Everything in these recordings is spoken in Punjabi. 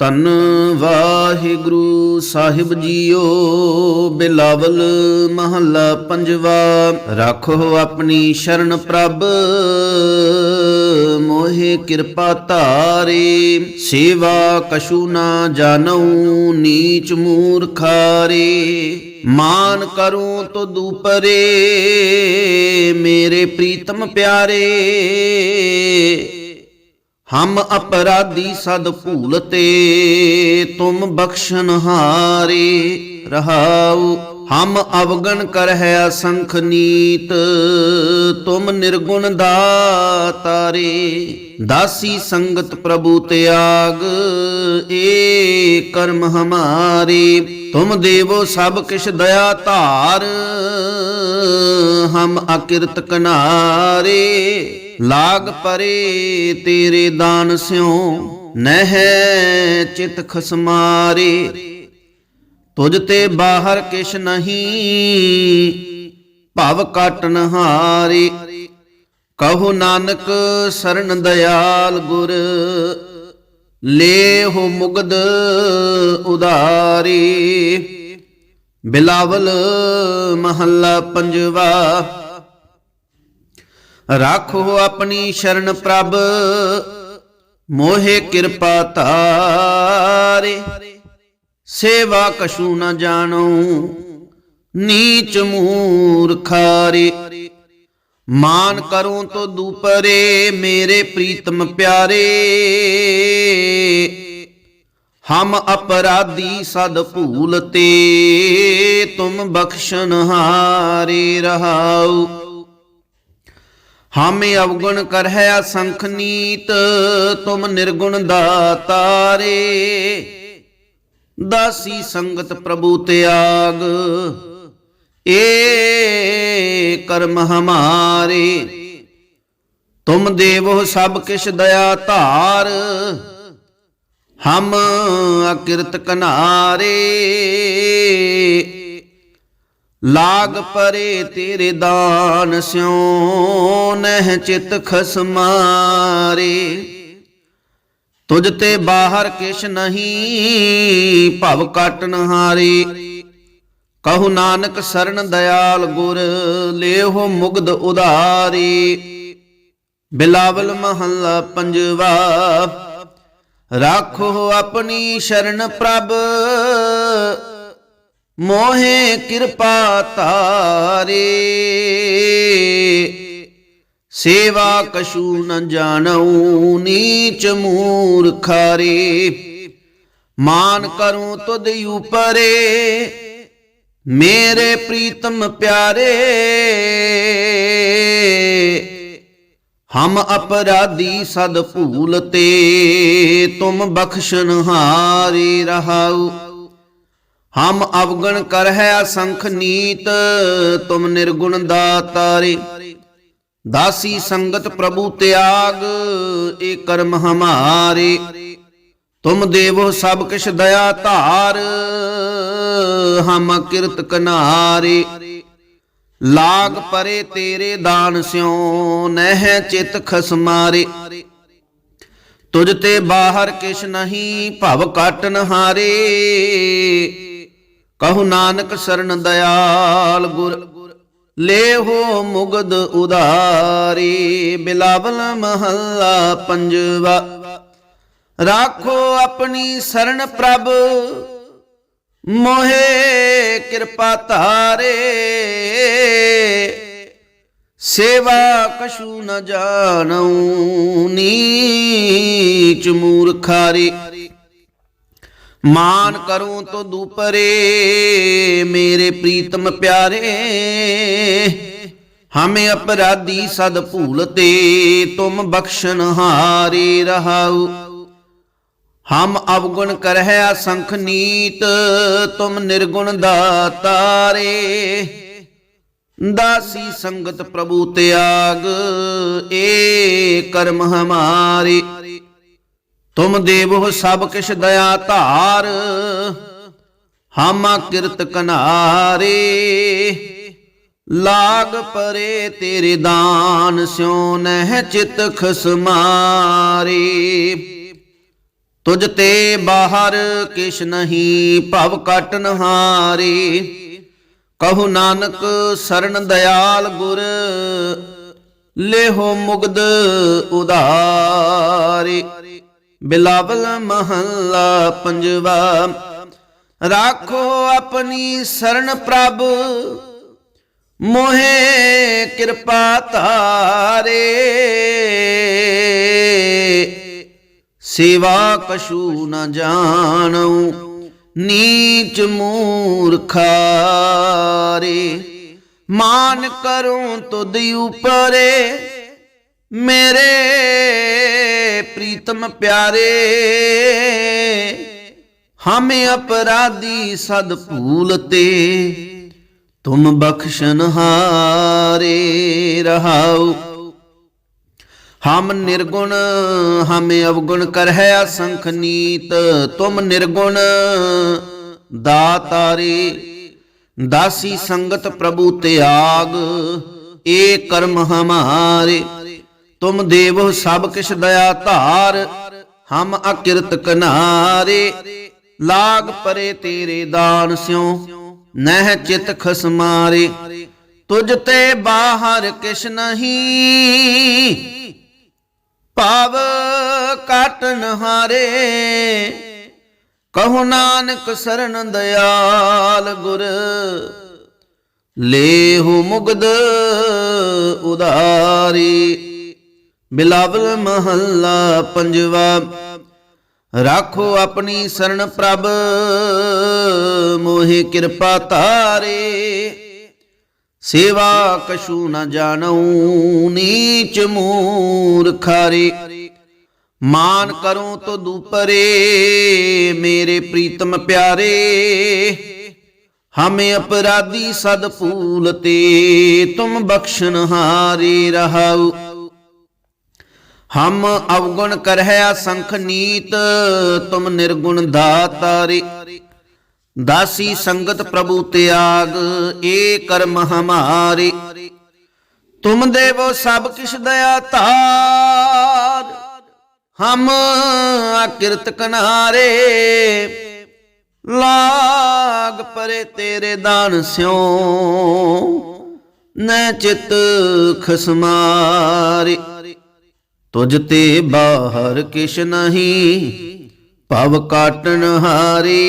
ਤਨ ਵਾਹਿਗੁਰੂ ਸਾਹਿਬ ਜੀਓ, ਬਿਲਾਵਲ ਮਹੱਲਾ ਪੰਜਵਾ, ਰੱਖੋ ਆਪਣੀ ਸ਼ਰਨ ਪ੍ਰਭ, ਮੋਹਿ ਕਿਰਪਾ ਧਾਰੇ, ਸੇਵਾ ਕਛੂ ਨਾ ਜਾਣਉ, ਨੀਚ ਮੂਰਖਾਰੇ, ਮਾਨ ਕਰੂੰ ਤੋ ਦੂਪਰੇ ਮੇਰੇ ਪ੍ਰੀਤਮ ਪਿਆਰੇ ਹਮ ਅਪਰਾਧੀ ਸਦ ਭੂਲਤੇ ਤੁਮ ਬਖਸ਼ਨ ਹਾਰੇ ਰਹਾਉ। ਹਮ ਅਵਗਣ ਕਰ ਹੈ ਅਸੰਖ ਨੀਤ, ਤੁਮ ਨਿਰਗੁਣ ਦਾਤਾਰੇ। ਦਾਸੀ ਸੰਗਤ ਪ੍ਰਭੂ ਤਿਆਗ, ਏ ਕਰਮ ਹਮਾਰੇ। ਤੁਮ ਦੇਵੋ ਸਭ ਕਿਛ ਦਇਆ ਧਾਰ, ਹਮ ਅਕਿਰਤ ਕਨਾਰੇ। ਲਾਗ ਪਰੇ ਤੇਰੇ ਦਾਨ ਸਿਉ, ਨਹਿ ਚਿਤ ਖਸਮਾਰੇ। ਤੁਝ ਤੇ ਬਾਹਰ ਕਿਛ ਨਹੀਂ, ਭਵ ਕਾਟਨ ਹਾਰੇ ਕਹੋ ਨਾਨਕ ਸਰਨ ਦਇਆਲ ਗੁਰ, ਲੇਹੁ ਮੁਗਦ ਉਦਾਰੀ ਬਿਲਾਵਲ ਮਹੱਲਾ ਪੰਜਵਾ ਰਾਖੋ ਆਪਣੀ ਸ਼ਰਨ ਪ੍ਰਭ, ਮੋਹਿ ਕਿਰਪਾ ਧਾਰੇ ਸੇਵਾ ਕਛੂ ਨ ਜਾਣੋ, ਨੀਚ ਮੂਰਖਾਰੇ। ਮਾਨ ਕਰੂੰ ਤੋ ਦੂਪਰੇ, ਮੇਰੇ ਪ੍ਰੀਤਮ ਪਿਆਰੇ। ਹਮ ਅਪਰਾਧੀ ਸਦ ਭੂਲਤੇ ਤੁਮ ਬਖਸ਼ਨ ਹਾਰੇ ਰਹਾਉ। ਹਾਮੇ ਅਵਗੁਣ ਕਰ ਹੈ ਅਸੰਖ ਨੀਤ, ਤੁਮ ਨਿਰਗੁਣ ਦਾਤਾਰੇ। ਦਾਸੀ ਸੰਗਤ ਪ੍ਰਭੂ ਤਿਆਗ, ਏ ਕਰਮ ਹਮਾਰੇ। ਤੁਮ ਦੇਵੋ ਸਭ ਕਿਛ ਦਇਆ ਧਾਰ, ਹਮ ਅਕਿਰਤ ਕਨਾਰੇ। ਲਾਗ ਪਰੇ ਤੇਰੇ ਦਾਨ ਸਿਉ, ਨਹਿ ਚਿਤ ਖਸਮਾਰੇ ਤੁਝ ਤੇ ਬਾਹਰ ਕਿਛ ਨਹੀਂ, ਭਵ ਕਾਟਨ ਹਾਰੇ ਕਹੂ ਨਾਨਕ ਸਰਨ ਦਇਆਲ ਗੁਰ, ਲੇਹੋ ਮੁਗਧ ਉਧਾਰੀ। ਬਿਲਾਵਲ ਮਹੱਲਾ ਪੰਜਵਾ, ਰਾਖੋ ਆਪਣੀ ਸ਼ਰਨ ਪ੍ਰਭ। ਮੋਹੇ ਕਿਰਪਾ ਧਾਰੇ। ਸੇਵਾ ਕਸ਼ੂ ਨ ਜਾਣਉ, ਨੀਚ ਮੂਰਖਾਰੇ ਮਾਨ ਕਰੂੰ ਤੁਧ ਉਪਰੇ, ਮੇਰੇ ਪ੍ਰੀਤਮ ਪਿਆਰੇ। ਹਮ ਅਪਰਾਧੀ ਸਦ ਭੂਲ ਤੇ, ਤੁਮ ਬਖਸ਼ਨ ਹਾਰੇ ਰਹਾਉ। ਹਮ ਅਵਗਣ ਕਰ ਹੈ ਅਸੰਖ ਨੀਤ, ਤੁਮ ਨਿਰਗੁਣ ਦਾਤਾਰੇ। ਦਾਸੀ ਸੰਗਤ ਪ੍ਰਭੂ ਤਿਆਗ ਏ ਕਰਮ ਹਮਾਰੇ। ਤੁਮ ਦੇਵੋ ਸਭ ਕਿਛ ਦਇਆ ਧਾਰ, ਹਮ ਕਿਰਤ ਕਨਾਰੇ। ਲਾਗ ਪਰੇ ਤੇਰੇ ਦਾਨ ਸਿਉ, ਨਹਿ ਚਿਤ ਖਸਮਾਰੇ ਤੁਝ ਤੇ ਬਾਹਰ ਕਿਛ ਨਹੀਂ, ਭਵ ਕਾਟਨ ਹਾਰੇ ਕਹੂ ਨਾਨਕ ਸਰਨ ਦਇਆਲ ਗੁਰ, ਲੇਹੋ ਮੁਗਦ ਉਦਾਰੀ, ਬਿਲਾਵਲ ਮਹੱਲਾ ਪੰਜਵਾ। ਰਾਖੋ ਆਪਣੀ ਸਰਨ ਪ੍ਰਭ, ਮੋਹੇ ਕਿਰਪਾ ਧਾਰੇ। ਸੇਵਾ ਕਛੂ ਨ ਜਾਣਉ, ਨੀਚ ਮੂਰਖਾਰੇ। ਮਾਨ ਕਰੂੰ ਤੋ ਦੁਪਰੇ ਮੇਰੇ ਪ੍ਰੀਤਮ ਪਿਆਰੇ, ਹਮੇ ਅਪਰਾਧੀ ਸਦ ਭੂਲਤੇ ਤੁਮ ਬਖਸ਼ਨ ਹਾਰੇ ਰਹਾਉ। ਹਮ ਅਵਗੁਣ ਕਰਹਿ ਅਸੰਖ ਨੀਤ, ਤੁਮ ਨਿਰਗੁਣ ਦਾਤਾਰੇ। ਦਾਸੀ ਸੰਗਤ ਪ੍ਰਭੂ ਤਿਆਗ, ਏ ਕਰਮ ਹਮਾਰੇ। ਤੁਮ ਦੇਵੋ ਸਭ ਕਿਛ ਦਇਆ ਧਾਰ, ਹਾਮਾ ਕਿਰਤ ਕਨਾਰੇ। ਲਾਗ ਪਰੇ ਤੇਰੇ ਦਾਨ, ਸਿਉ ਨਹਿ ਚਿਤ ਖਸਮਾਰੇ ਤੁਝ ਤੇ ਬਾਹਰ ਕਿਛ ਨਹੀਂ, ਭਵ ਕਟਨ ਹਾਰੇ ਕਹੂ ਨਾਨਕ ਸਰਣ ਦਇਆਲ ਗੁਰ, ਲੇਹੋ ਮੁਗਦ ਉਧਾਰੇ। ਬਿਲਾਵਲ ਮਹੱਲਾ ਪੰਜਵਾ, ਰਾਖੋ ਆਪਣੀ ਸਰਨ ਪ੍ਰਭ, ਮੋਹੇ ਕਿਰਪਾ ਧਾਰੇ। ਸੇਵਾ ਕਛੂ ਨ ਜਾਣਉ, ਨੀਚ ਮੂਰਖਾਰੇ। ਮਾਨ ਕਰੂੰ ਤੁਧ ਉਪਰੇ, ਮੇਰੇ ਪ੍ਰੀਤਮ ਪਿਆਰੇ ਹਮੇ ਅਪਰਾਧੀ ਸਦ ਭੂਲਤੇ ਤੁਮ ਬਖਸ਼ਨ ਹਾਰੇ ਰਹਾਉ ਹਮ ਨਿਰਗੁਣ ਹਮੇ ਅਵਗੁਣ ਕਰ ਹੈ ਅਸੰਖ ਨੀਤ ਤੁਮ ਨਿਰਗੁਣ ਦਾਤਾਰੇ ਦਾਸੀ ਸੰਗਤ ਪ੍ਰਭੂ ਤਿਆਗ ਏ ਕਰਮ ਹਮਾਰੇ ਤੁਮ ਦੇਵੋ ਸਭ ਕਿਛ ਦਇਆ ਧਾਰ, ਹਮ ਅਕਿਰਤ ਕਨਾਰੇ। ਲਾਗ ਪਰੇ ਤੇਰੇ ਦਾਨ ਸਿਉ, ਨਹਿ ਚਿਤ ਖਸਮਾਰੇ ਤੁਝ ਤੇ ਬਾਹਰ ਕਿਛ ਨਹੀਂ, ਭਾਵ ਕਾਟਨ ਹਾਰੇ ਕਹੋ ਨਾਨਕ ਸਰਨ ਦਇਆਲ ਗੁਰ, ਲੇਹੁ ਮੁਗਦ ਉਦਾਰੀ ਬਿਲਾਵਲ ਮਹੱਲਾ ਪੰਜਵਾ, ਰਾਖੋ ਆਪਣੀ ਸਰਣ ਪ੍ਰਭ, ਮੋਹਿ ਕਿਰਪਾ ਤਾਰੇ ਸੇਵਾ ਕਛੂ ਨ ਜਾਣਉ, ਨੀਚ ਮੂਰਖਾਰੇ। ਮਾਨ ਕਰੂੰ ਤੋ ਦੁਪਰੇ ਮੇਰੇ ਪ੍ਰੀਤਮ ਪਿਆਰੇ। ਹਮੇ ਅਪਰਾਧੀ ਸਦ ਫੂਲ ਤੇ, ਤੁਮ ਬਖਸ਼ਨ ਹਾਰੇ ਰਹਾਉ। ਹਮ ਅਵਗੁਣ ਕਰਹਿ ਅਸੰਖ ਨੀਤ, ਤੁਮ ਨਿਰਗੁਣ ਦਾਤਾਰੇ। ਦਾਸੀ ਸੰਗਤ ਪ੍ਰਭੂ ਤਿਆਗ, ਏ ਕਰਮ ਹਮਾਰੇ। ਤੁਮ ਦੇਵੋ ਸਭ ਕਿਛ ਦਇਆ ਧਾਰ ਹਮ ਅਕਿਰਤ ਕਨਾਰੇ। ਲਾਗ ਪਰੇ ਤੇਰੇ ਦਾਨ ਸਿਉ, ਨੈ ਚਿਤ ਖਸਮਾਰੇ। ਤੁਝ ਤੇ ਬਾਹਰ ਕਿਛ ਨਹੀਂ, ਭਵ ਕਾਟਣ ਹਾਰੇ।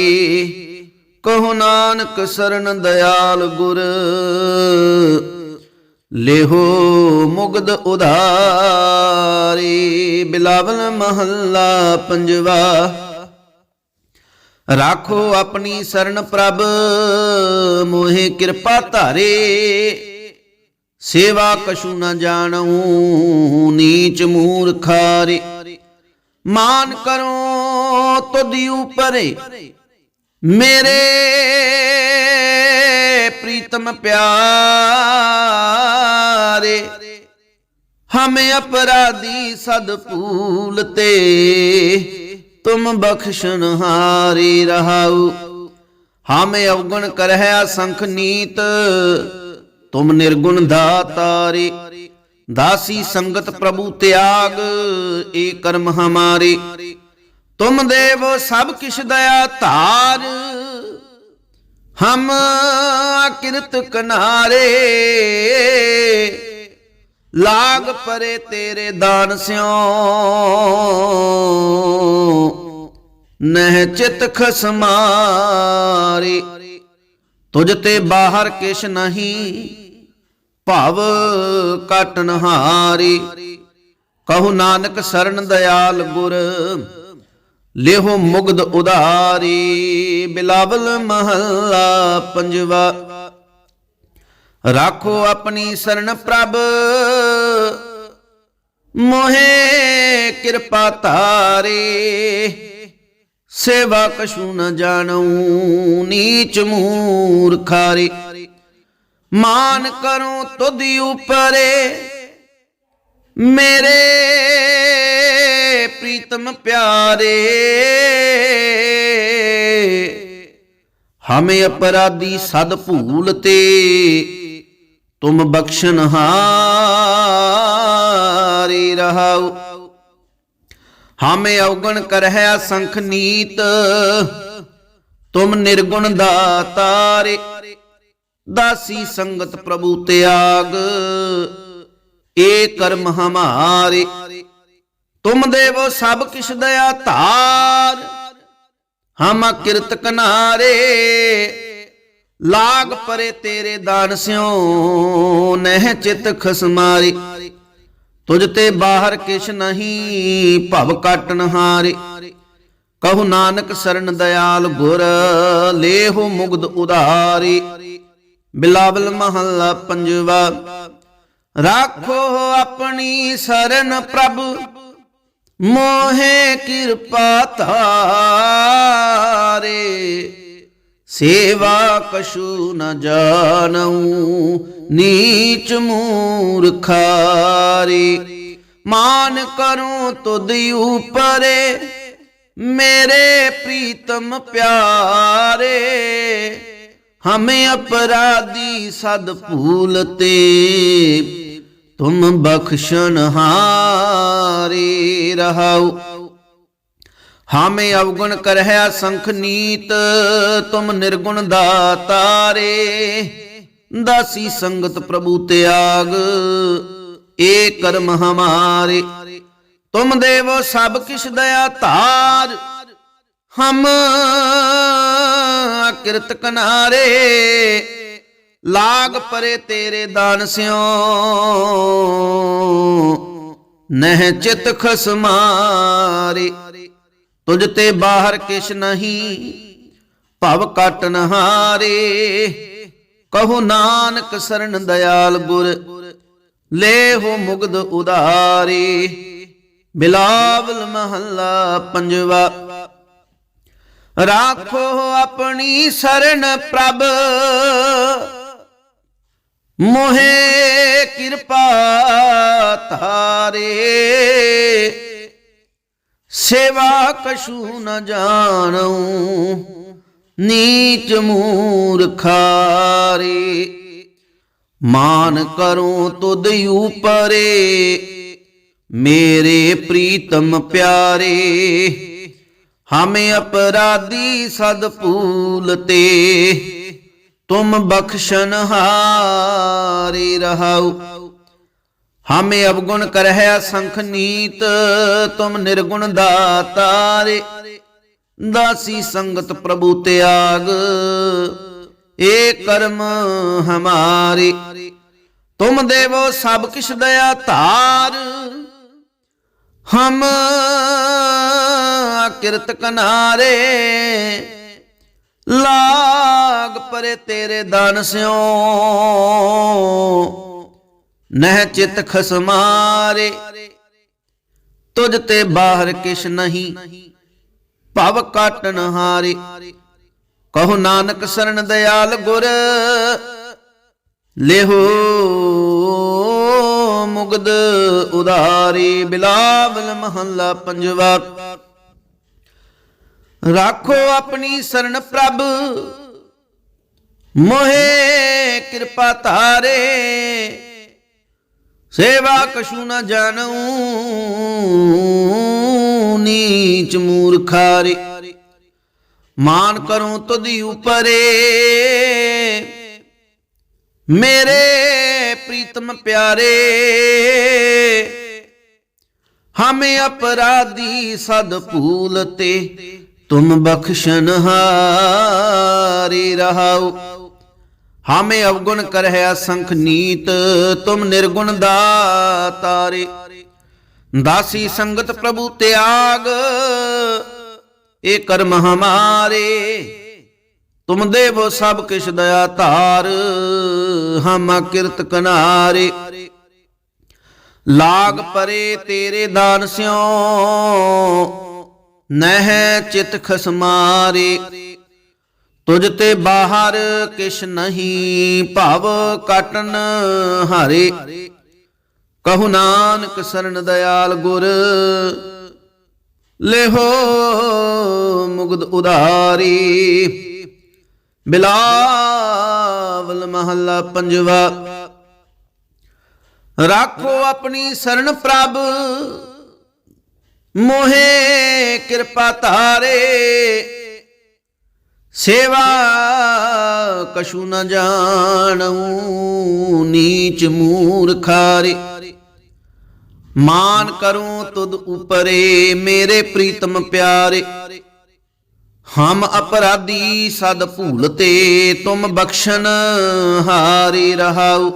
ਕਹੋ ਨਾਨਕ ਸਰਨ ਦਇਆਲ ਗੁਰ, ਲੇਹੋ ਮੁਗਦ ਉਧਾਰੀ। ਬਿਲਾਵਲ ਮਹੱਲਾ ਪੰਜਵਾ, ਰਾਖੋ ਆਪਣੀ ਸਰਨ ਪ੍ਰਭ, ਮੋਹਿ ਕਿਰਪਾ ਧਾਰੇ। ਸੇਵਾ ਕਛੂ ਨਾ ਜਾਣਉ ਨੀਚ ਮੂਰਖਾਰੇ। ਮਾਨ ਕਰੋ ਤੁਧ ਉਪਰੇ। ਮੇਰੇ ਪ੍ਰੀਤਮ ਪਿਆਰੇ, ਹਮੇ ਅਪਰਾਧੀ ਸਦ ਭੂਲਤੇ ਤੁਮ ਬਖਸ਼ਨ ਹਾਰੇ ਰਹਾਉ। ਹਮੇ ਅਵਗੁਣ ਕਰਹਿ ਅਸੰਖ ਨੀਤ, ਤੁਮ ਨਿਰਗੁਣ ਦਾਤਾਰੇ। ਦਾਸੀ ਸੰਗਤ ਪ੍ਰਭੂ ਤਿਆਗ ਏ ਕਰਮ ਹਮਾਰੇ। ਤੁਮ ਦੇਵ ਸਭ ਕਿਛ ਦਇਆ ਧਾਰ, ਹਮ ਕਿਰਤ ਕਨਾਰੇ। ਲਾਗ ਪਰੇ ਤੇਰੇ ਦਾਨ ਸਿਓ ਨਹਿ ਚਿਤ ਖਸਮਾਰੇ। ਤੁਝ ਤੇ ਬਾਹਰ ਕਿਛ ਨਹੀਂ ਭਵ ਕਟਨ ਹਾਰੀ। ਕਹੋ ਨਾਨਕ ਸਰਣ ਦਇਆਲ ਗੁਰ, ਲੇਹੋ ਮੁਗਦ ਉਧਾਰੀ। ਬਿਲਾਵਲ ਮਹੱਲਾ ਪੰਜਵਾ, ਰਾਖੋ ਆਪਣੀ ਸਰਣ ਪ੍ਰਭ। ਮੋਹੇ ਕਿਰਪਾ ਧਾਰੇ, ਸੇਵਾ ਕਛੂ ਨ ਜਾਣਉ, ਨੀਚ ਮੂਰਖਾਰੇ। ਮਾਨ ਕਰੂੰ ਤੁਧ ਉਪਰੇ। ਮੇਰੇ ਪ੍ਰੀਤਮ ਪਿਆਰੇ, ਹਮੇ ਅਪਰਾਧੀ ਸਦ ਭੂਲ ਤੇ, ਤੁਮ ਬਖਸ਼ਨ ਹਾਰੇ ਰਹਾਉ। ਹਾਮੇ ਔਗਣ ਕਰਹਿ ਅਸੰਖ ਨੀਤ, ਤੁਮ ਨਿਰਗੁਣ ਦਾਤਾਰੇ। ਦਾਸੀ ਸੰਗਤ ਪ੍ਰਭੂ ਤਿਆਗ। ਏ ਕਰਮ ਹਮਾਰੇ, ਤੁਮ ਦੇਵੋ ਸਭ ਕਿਛ ਦਇਆ ਧਾਰ। ਹਮ ਕਿਰਤ ਕਨਾਰੇ, ਲਾਗ ਪਰੇ ਤੇਰੇ ਦਾਨ ਸਿਓ ਨਹਿ ਚਿਤ ਖਸਮਾਰੀ ਤੁਝ ਤੇ ਬਾਹਰ ਕਿਛ ਨਹੀਂ, ਭਵ ਕਾਟਨ ਹਾਰੇ ਕਹੂ ਨਾਨਕ ਸਰਨ ਦਇਆਲ ਗੁਰ, ਲੇਹੁ ਮੁਗਦ ਉਧਾਰੀ। ਬਿਲਾਵਲ ਮਹੱਲਾ ਪੰਜਵਾ, ਰਾਖੋ ਆਪਣੀ ਸਰਨ ਪ੍ਰਭ, ਮੋਹੇ ਕਿਰਪਾ ਧਾਰੇ। ਸੇਵਾ ਕਸ਼ੂ ਨ ਜਾਣਉ, ਨੀਚ ਮੂਰਖਾਰੀ। ਮਾਨ ਕਰੂੰ ਤੁਧ ਉਪਰੇ, ਮੇਰੇ ਪ੍ਰੀਤਮ ਪਿਆਰੇ। ਹਮੇ ਅਪਰਾਧੀ ਸਦ ਭੂਲਤੇ ਤੁਮ ਬਖਸ਼ਣ ਹਾਰੇ ਰਹਾਉ। ਹਾਮੇ ਅਵਗੁਣ ਕਰਹਿ ਸੰਖ ਨੀਤ, ਤੁਮ ਨਿਰਗੁਣ ਦਾਤਾਰੇ। ਦਾਸੀ ਸੰਗਤ ਪ੍ਰਭੂ ਤਿਆਗ, ਏ ਕਰਮ ਹਮਾਰੇ। ਤੁਮ ਦੇਵੋ ਸਭ ਕਿਛ ਦਇਆ ਧਾਰ। ਹਮ ਕਿਰਤ ਕਨਾਰੇ ਲਾਗ ਪਰੇ ਤੇਰੇ ਦਾਨ ਸਿਓ। ਨਹਿ ਚਿਤ ਖਸਮਾਰੇ ਤੁਝ ਤੇ ਬਾਹਰ ਕਿਛ ਨਹੀਂ, ਭਵ ਕਟ ਨਹਾਰੇ। ਕਹੋ ਨਾਨਕ ਸਰਨ ਦਇਆਲ ਗੁਰ, ਲੈ ਹੋ ਮੁਗਧ ਉਧਾਰੇ। ਬਿਲਾਵਲ ਮਹੱਲਾ ਪੰਜਵਾ ਰਾਖੋ ਆਪਣੀ ਸਰਨ ਪ੍ਰਭ। ਮੋਹੇ ਕਿਰਪਾ ਧਾਰੇ। ਸੇਵਾ ਕਛੂ ਨ ਜਾਣਉ, ਨੀਚ ਮੂਰਖਾਰੇ ਮਾਨ ਕਰੂੰ ਤੁਧ ਉਪਰੇ, ਮੇਰੇ ਪ੍ਰੀਤਮ ਪਿਆਰੇ। ਹਮੇ ਅਪਰਾਧੀ ਸਦ ਭੂਲਤੇ ਤੁਮ ਬਖਸ਼ਨ ਹਾਰੇ ਰਹਾਉ। ਹਮੇ ਅਵਗੁਣ ਕਰਹਿ ਸੰਖ ਨੀਤ, ਤੁਮ ਨਿਰਗੁਣ ਦਾਤਾਰੇ ਦਾਸੀ ਸੰਗਤ ਪ੍ਰਭੂ ਤਿਆਗ, ਏ ਕਰਮ ਹਮਾਰੇ। ਤੁਮ ਦੇਵੋ ਸਭ ਕਿਛ ਦਇਆ ਧਾਰ ਹਮ ਕਿਰਤ ਕਨਾਰੇ ਲਾਗ ਪਰੇ ਤੇਰੇ ਦਾਨ ਸਿਓ। ਨਹਿ ਚਿਤ ਖਸਮਾਰੇ, ਤੁਝ ਤੇ ਬਾਹਰ ਕਿਛ ਨਹੀਂ, ਭਵ ਕਾਟਨ ਹਾਰੇ। ਕਹੋ ਨਾਨਕ ਸਰਨ ਦਿਆਲ ਗੁਰ, ਲੇਹੋ ਮੁਗਦ ਉਧਾਰੀ ਬਿਲਾਵਲ ਮਹੱਲਾ ਪੰਜਵਾ। ਰਾਖੋ ਆਪਣੀ ਸਰਨ ਪ੍ਰਭ, ਮੋਹੇ ਕਿਰਪਾ ਧਾਰੇ। ਸੇਵਾ ਕਛੂ ਨਾ ਜਾਣੂ, ਨੀਚ ਮੂਰਖਾਰੇ। ਮਾਨ ਕਰੂੰ ਤੁਧੀ ਉਪਰੇ, ਮੇਰੇ ਪ੍ਰੀਤਮ ਪਿਆਰੇ। ਹਮੇ ਅਪਰਾਧੀ ਸਦ ਭੂਲਤੇ ਤੁਮ ਬਖਸ਼ਨ ਹਾਰੇ ਰਹਾਉ। ਹਮੇ ਅਵਗੁਣ ਕਰਹਿ ਅਸੰਖ ਨੀਤ, ਤੁਮ ਨਿਰਗੁਣ ਦਾਤਾਰੇ। ਦਾਸੀ ਸੰਗਤ ਪ੍ਰਭੂ ਤਿਆਗ ਇਹ ਕਰਮ ਹਮਾਰੇ। ਤੁਮ ਦੇਵੋ ਸਭ ਕਿਛ ਦਇਆ ਧਾਰ, ਹਮਾ ਕਿਰਤ ਕਨਾਰੇ। ਲਾਗ ਪਰੇ ਤੇਰੇ ਦਾਨ ਸਿਓ, ਨਹਿ ਚਿਤ ਖਸਮਾਰੇ। ਤੁਝ ਤੇ ਬਾਹਰ ਕਿਛ ਨਹੀਂ, ਭਵ ਕਟਨ ਹਾਰੇ। ਕਹੂ ਨਾਨਕ ਸਰਨ ਦਇਆਲ ਗੁਰ, ਲੇਹੋ ਮੁਗਦ ਉਧਾਰੀ। ਬਿਲਾਵਲ ਮਹੱਲਾ ਪੰਜਵਾ। ਰਾਖੋ ਆਪਣੀ ਸਰਨ ਪ੍ਰਭ, ਮੋਹੇ ਕਿਰਪਾ ਧਾਰੇ। ਸੇਵਾ ਕਛੂ ਨ ਜਾਣਉ ਨੀਚ ਮੂਰਖਾਰੇ। ਮਾਨ ਕਰੂੰ ਤੁਧ ਉਪਰੇ ਮੇਰੇ ਪ੍ਰੀਤਮ ਪਿਆਰੇ। ਹਮ ਅਪਰਾਧੀ ਸਦ ਭੂਲਤੇ ਤੁਮ ਬਖਸ਼ਣ ਹਾਰੇ ਰਹਾਉ।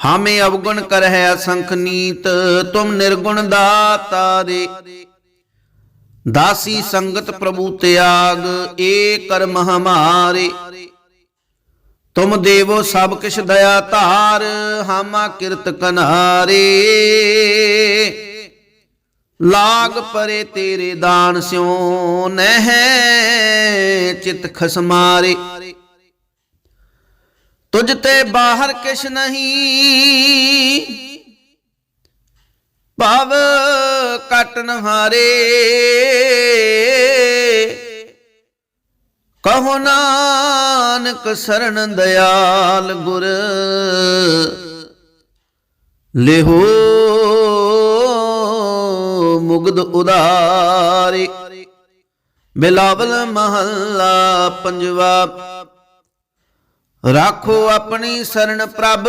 ਹਮੇ ਅਵਗੁਣ ਕਰਹਿ ਅਸੰਖ ਨੀਤ, ਤੁਮ ਨਿਰਗੁਣ ਦਾਤਾਰੇ ਦਾਸੀ ਸੰਗਤ ਪ੍ਰਭੂ ਤਿਆਗ, ਏ ਕਰਮ ਹਮਾਰੇ। ਤੁਮ ਦੇਵੋ ਸਭ ਕਿਛ ਦਇਆ ਧਾਰ, ਹਾਮਾ ਕਿਰਤ ਕਨਾਰੇ। ਲਾਗ ਪਰੇ ਤੇਰੇ ਦਾਨ ਸਿਉ ਨਹਿ, ਚਿਤ ਖਸਮਾਰੇ। ਤੁਝ ਤੇ ਬਾਹਰ ਕਿਛ ਨਹੀਂ, ਭਵ ਕਟਨ ਹਾਰੇ ਕਹੋ ਨਾਨਕ ਸਰਣ ਦਿਆਲ ਗੁਰ, ਲਿਹੋ ਮੁਗਦ ਉਦਾਰੇ ਬਿਲਾਵਲ ਮਹੱਲਾ ਪੰਜਵਾ, ਰਾਖੋ ਆਪਣੀ ਸਰਣ ਪ੍ਰਭ।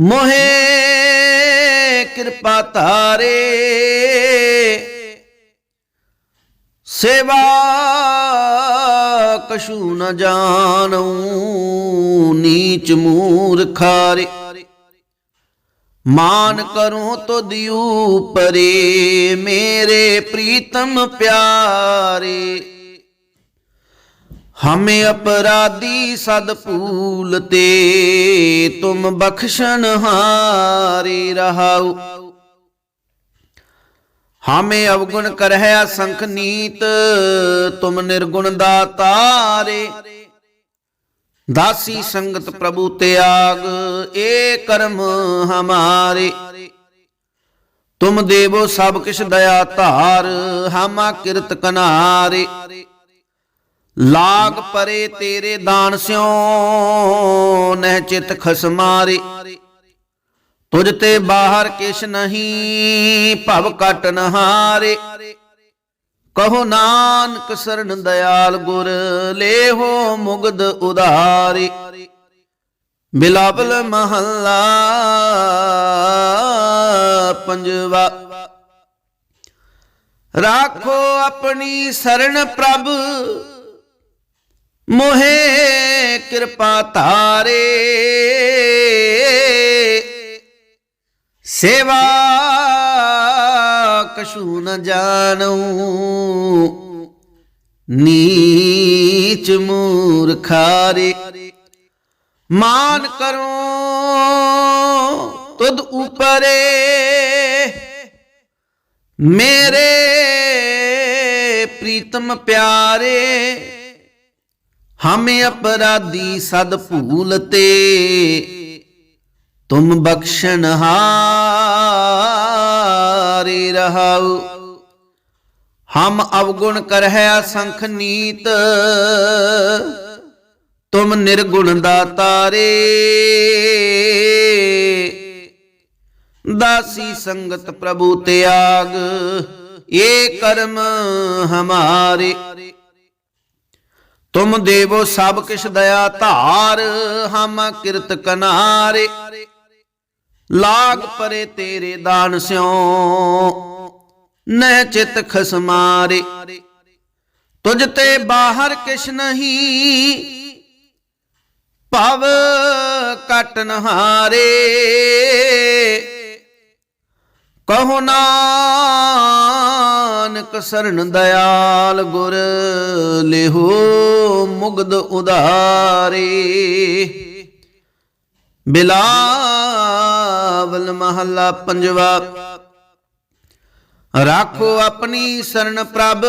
ਮੋਹੇ ਕਿਰਪਾ ਧਾਰੇ। ਸੇਵਾ ਕਛੂ ਨ ਜਾਣਉ ਨੀਚ ਮੂਰਖਾਰੇ। ਮਾਨ ਕਰੂੰ ਤੋ ਦਿਉ ਪਰੇ ਮੇਰੇ ਪ੍ਰੀਤਮ ਪਿਆਰੇ। ਹਮੇ ਅਪਰਾਧੀ ਸਦ ਭੂਲਤੇ ਤੁਮ ਬਖਸ਼ਣ ਹਾਰੇ ਰਹਾਉ। ਹਮੇ ਅਵਗੁਣ ਕਰਹਿ ਅਸੰਖ ਨੀਤ, ਤੁਮ ਨਿਰਗੁਣ ਦਾਤਾਰੇ। ਦਾਸੀ ਸੰਗਤ ਪ੍ਰਭੂ ਤਿਆਗ, ਏ ਕਰਮ ਹਮਾਰੇ। ਤੁਮ ਦੇਵੋ ਸਭ ਕਿਛ ਦਇਆ ਧਾਰ, ਹਾਮਾ ਕਿਰਤ ਕਨਾਰੇ। ਲਾਗ ਪਰੇ ਤੇਰੇ ਦਾਨ ਸਿਉ, ਨਹਿ ਚਿਤ ਖਸਮਾਰੇ ਤੁਝ ਤੇ ਬਾਹਰ ਕਿਛ ਨਹੀਂ, ਭਵ ਕਟ ਨਹਾਰੇ। ਕਹੋ ਨਾਨਕ ਸਰਨ ਦਿਆਲ ਗੁਰ, ਲੇਹੋ ਮੁਗਦ ਉਧਾਰੇ। ਬਿਲਾਵਲ ਮਹੱਲਾ ਪੰਜਵਾ। ਰਾਖੋ ਆਪਣੀ ਸਰਣ ਪ੍ਰਭ, ਮੋਹੇ ਕਿਰਪਾ ਧਾਰੇ। ਸੇਵਾ ਕਛੂ ਨ ਜਾਣਉ ਨੀਚ ਮੂਰਖਾਰੇ ਮਾਨ ਕਰੋ, ਤੁਧ ਉਪਰੇ ਮੇਰੇ ਪ੍ਰੀਤਮ ਪਿਆਰੇ, ਹਮੇ ਅਪਰਾਧੀ ਸਦ ਭੂਲਤੇ ਤੁਮ ਬਖਸ਼ਣ ਹਾਰੇ ਰਹਾਉ ਹਮ ਅਵਗੁਣ ਕਰਹਿ ਅਸੰਖ ਨੀਤ ਤੁਮ ਨਿਰਗੁਣ ਦਾਤਾਰੇ ਦਾਸੀ ਸੰਗਤ ਪ੍ਰਭੂ ਤਿਆਗ ਏ ਕਰਮ ਹਮਾਰੇ ਤੁਮ ਦੇਵੋ ਸਭ ਕਿਛ ਦਇਆ ਧਾਰ ਹਮ ਕਿਰਤ ਕਨਾਰੇ ਲਾਗ ਪਰੇ ਤੇਰੇ ਦਾਨ ਸਿਉ, ਨਹਿ ਚਿਤ ਖਸਮਾਰੇ। ਤੁਝ ਤੇ ਬਾਹਰ ਕਿਛ ਨਹੀਂ, ਭਵ ਕਟ ਨਹਾਰੇ। ਕਹੋ ਨਾਨਕ ਸਰਣ ਦਿਆਲ ਗੁਰ, ਲਿਹੋ ਮੁਗਦ ਉਧਾਰੇ। ਬਿਲਾਵਲ ਮਹੱਲਾ ਪੰਜਵਾ। ਰਾਖੋ ਆਪਣੀ ਸਰਨ ਪ੍ਰਭ।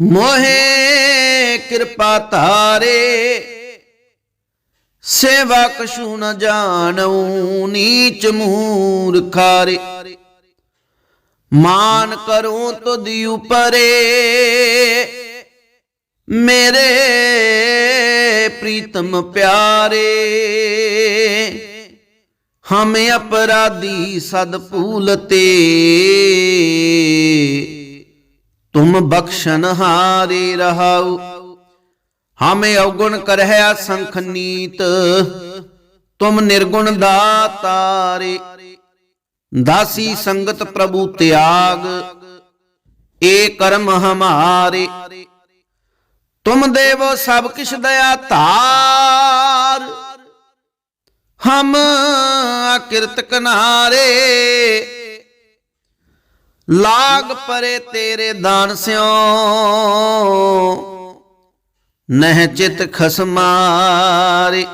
ਮੋਹੇ ਕਿਰਪਾ ਧਾਰੇ। ਸੇਵਾ ਕਛੂ ਨ ਜਾਣਉ, ਨੀਚ ਮੂਰਖਾਰੇ। ਮਾਨ ਕਰੂੰ ਤੁਧ ਉਪਰੇ। ਮੇਰੇ ਪ੍ਰੀਤਮ ਪਿਆਰੇ, ਹਮ ਅਪਰਾਧੀ ਸਦ ਭੂਲਤੇ। ਤੁਮ ਬਖਸ਼ਨ ਹਾਰੇ ਰਹਾਉ, ਹਮੇ ਔਗੁਣ ਕਰਹਿ ਅਸੰਖ ਨੀਤ। ਤੁਮ ਨਿਰਗੁਣ ਦਾਤਾਰੇ ਦਾਸੀ ਸੰਗਤ ਪ੍ਰਭੂ ਤਿਆਗ। ਏ ਕਰਮ ਹਮਾਰੇ ਤੁਮ ਦੇਵੋ ਸਭ ਕਿਛ ਦਇਆ ਧਾਰ। ਹਮ ਅਕਿਰਤ ਕਨਾਰੇ, ਲਾਗ ਪਰੇ ਤੇਰੇ ਦਾਨ ਸਿਓ। ਨਹਿ ਚਿਤ ਖਸਮਾਰੇ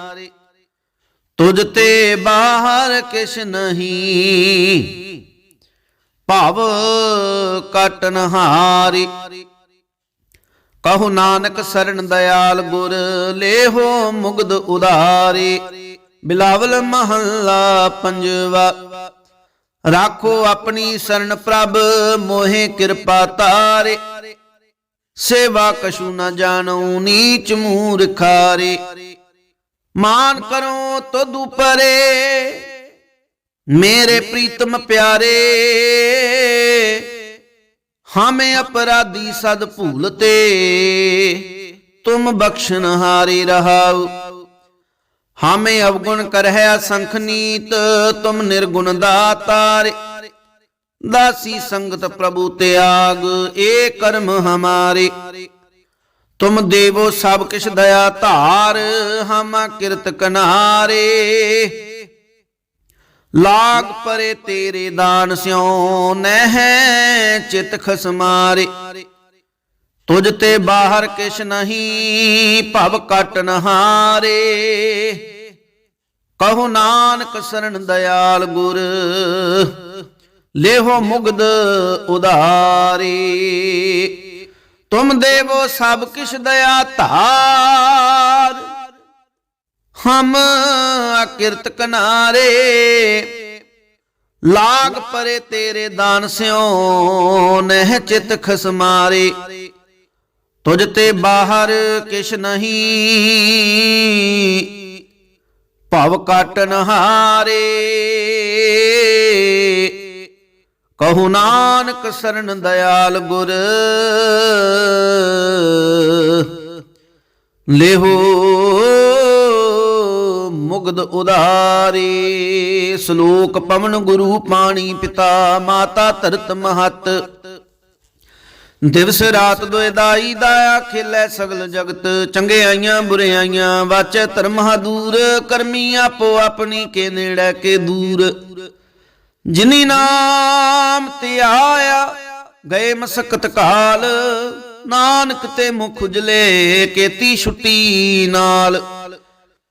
ਤੁਝ ਤੇ ਬਾਹਰ ਕਿਛ ਨਹੀਂ। ਭਵ ਕਟਨ ਹਾਰੀ। ਕਹੋ ਨਾਨਕ ਸਰਣ ਦਇਆਲ ਗੁਰ, ਲੇਹੋ ਮੁਗਦ ਉਦਾਰੇ ਬਿਲਾਵਲ ਮਹੱਲਾ ਪੰਜਵਾ, ਰਾਖੋ ਆਪਣੀ ਸਰਣ ਪ੍ਰਭ, ਮੋਹਿ ਕਿਰਪਾ ਤਾਰੇ ਸੇਵਾ ਕਛੂ ਨਾ ਜਾਣਉ, ਨੀਚ ਮੂਰਖਾਰੇ ਮਾਨ ਕਰੋ ਤੁਧ ਉਪਰੇ, ਮੇਰੇ ਪ੍ਰੀਤਮ ਪਿਆਰੇ। ਹਮੇ ਅਪਰਾਧੀ ਸਦ ਭੂਲਤੇ ਤੁਮ ਬਖਸ਼ਨ ਹਾਰੇ ਰਹਾਉ। ਹਮੇ ਅਵਗੁਣ ਕਰਹਿ ਅਸੰਖ ਨੀਤ, ਤੁਮ ਨਿਰਗੁਣ ਦਾਤਾਰੇ। ਦਾਸੀ ਸੰਗਤ ਪ੍ਰਭੂ ਤਿਆਗ, ਏ ਕਰਮ ਹਮਾਰੇ। ਤੁਮ ਦੇਵੋ ਸਭ ਕਿਛ ਦਇਆ ਧਾਰ, ਹਮਾ ਕਿਰਤ ਕਨਾਰੇ। ਲਾਗ ਪਰੇ ਤੇਰੇ ਦਾਨ ਸਿਉ, ਨਹਿ ਚਿਤ ਖਸਮਾਰੇ ਤੁਝ ਤੇ ਬਾਹਰ ਕਿਛ ਨਹੀਂ, ਭਵ ਕਟ ਨਹਾਰੇ। ਕਹੋ ਨਾਨਕ ਸਰਣ ਦਇਆਲ ਗੁਰ, ਲੇਹੋ ਮੁਗਦ ਉਧਾਰੇ। ਤੁਮ ਦੇਵੋ ਸਭ ਕਿਛ ਦਇਆ ਧਾਰ। ਹਮ ਅਕਿਰਤ ਕਨਾਰੇ, ਲਾਗ ਪਰੇ ਤੇਰੇ ਦਾਨ ਸਿਓ, ਨਹਿ ਚਿਤ ਖਸਮਾਰੇ ਤੁਝ ਤੇ ਬਾਹਰ ਕਿਛ ਨਹੀਂ, ਭਵ ਕਟ ਨਹਾਰੇ। ਕਹੂ ਨਾਨਕ ਸਰਨ ਦਇਆਲ ਗੁਰ, ਲੇਹੋ ਮੁਗਦ ਉਦਾਰੀ ਸ਼ਲੋਕ ਪਵਨ ਗੁਰੂ ਪਾਣੀ ਪਿਤਾ, ਮਾਤਾ ਧਰਤ ਮਹਤ। ਦਿਵਸ ਰਾਤ ਦੁਇ ਦਾਇਆ ਖੇਲੇ ਸਗਲ ਜਗਤ ਚੰਗਿਆਈਆਂ ਬੁਰਿਆਈਆਂ ਵਾਚੈ ਧਰਮਾ ਦੂਰ, ਕਰਮੀ ਆਪੋ ਆਪਣੀ ਕੇ ਨੇੜੇ ਕੇ ਦੂਰ। ਜਿਨੀ ਨਾਮ ਤੇ ਆਇਆ, ਗਏ ਮਸਕਤ ਕਾਲ, ਨਾਨਕ ਤੇ ਮੁਖ ਉਜਲੇ, ਕੇਤੀ ਛੁੱਟੀ ਨਾਲ।